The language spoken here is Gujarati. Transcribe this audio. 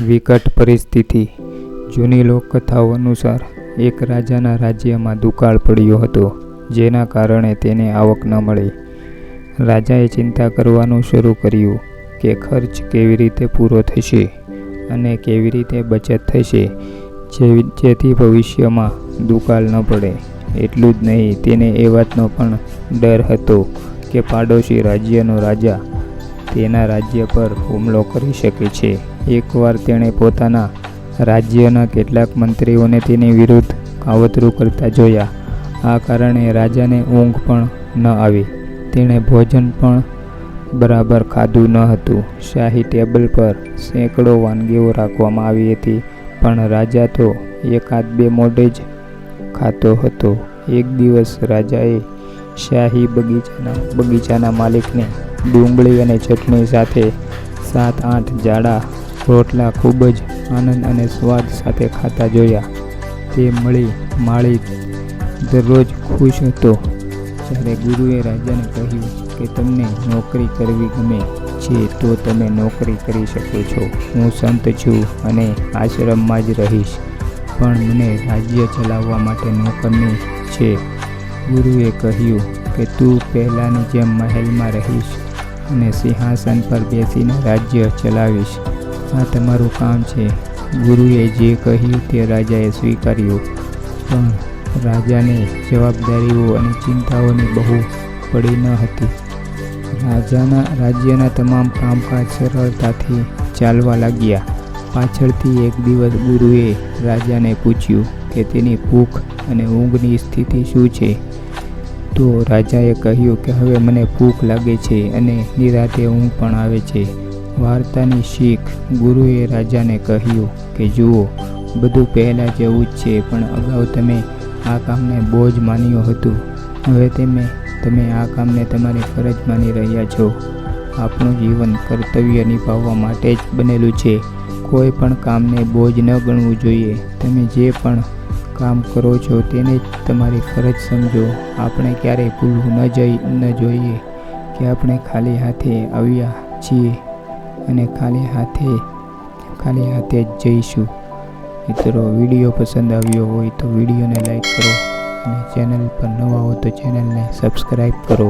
વિકટ પરિસ્થિતિ. જૂની લોકકથાઓ અનુસાર, એક રાજાના રાજ્યમાં દુકાળ પડ્યો હતો, જેના કારણે તેને આવક ન મળી. રાજાએ ચિંતા કરવાનું શરૂ કર્યું કે ખર્ચ કેવી રીતે પૂરો થશે અને કેવી રીતે બચત થશે જેથી ભવિષ્યમાં દુકાળ ન પડે. એટલું જ નહીં, તેને એ વાતનો પણ ડર હતો કે પાડોશી રાજ્યનો રાજા તેના રાજ્ય પર હુમલો કરી શકે છે. એકવાર તેણે પોતાના રાજ્યના કેટલાક મંત્રીઓને તેની વિરુદ્ધ કાવતરું કરતા જોયા. આ કારણે રાજાને ઊંઘ પણ ન આવી. તેણે ભોજન પણ બરાબર ખાધું ન હતું. શાહી ટેબલ પર સેંકડો વાનગીઓ રાખવામાં આવી હતી, પણ રાજા તો એકાદ બે મોઢે જ ખાતો હતો. એક દિવસ રાજાએ શાહી બગીચાના બગીચાના માલિકને ડુંગળી અને ચટણી સાથે સાત આઠ જાડા રોટલા ખૂબ જ આનંદ અને સ્વાદ સાથે ખાતા જોયા. તે મળી માળી દરરોજ ખુશ હતો. જ્યારે ગુરુએ રાજાને કહ્યું કે તમને નોકરી કરવી ગમે છે, તો તમે નોકરી કરી શકો છો. હું સંત છું અને આશ્રમમાં જ રહીશ. પણ મને રાજ્ય ચલાવવા માટે નોકરની છે. ગુરુએ કહ્યું કે તું પહેલાંની જેમ મહેલમાં રહીશ અને સિંહાસન પર બેસીને રાજ્ય ચલાવીશ. આ તમારું કામ છે. ગુરુએ જે કહ્યું તે રાજાએ સ્વીકાર્યું. પણ રાજાને જવાબદારીઓ અને ચિંતાઓની બહુ પડી ન હતી. રાજાના, રાજ્યના તમામ કામકાજ સરળતાથી ચાલવા લાગ્યા. પાછળથી એક દિવસ ગુરુએ રાજાને પૂછ્યું કે તેની ભૂખ અને ઊંઘની સ્થિતિ શું છે? તો રાજાએ કહ્યું કે હવે મને ભૂખ લાગે છે અને નિરાતે ઊંઘ પણ આવે છે. વાર્તાની શીખ ગુરુએ રાજાને કહ્યું કે, જુઓ, બધું પહેલાં જેવું જ છે, પણ અગાઉ તમે આ કામને બોજ માન્યું હતું. હવે તમે તમે આ કામને તમારી ફરજ માની રહ્યા છો. આપણું જીવન કર્તવ્ય નિભાવવા માટે જ બનેલું છે. કોઈ પણ કામને બોજ ન ગણવું જોઈએ. તમે જે પણ કામ કરો છો તેને જ તમારી ફરજ સમજો. આપણે ક્યારેય ભૂલવું ન જઈ, ન જોઈએ કે આપણે ખાલી હાથે આવ્યા છીએ અને ખાલી હાથે ખાલી હાથે જ જઈશું. મિત્રો, વીડિયો પસંદ આવ્યો હોય તો વિડીયોને લાઈક કરો અને ચેનલ પર નવા હો તો ચેનલને સબસ્ક્રાઈબ કરો.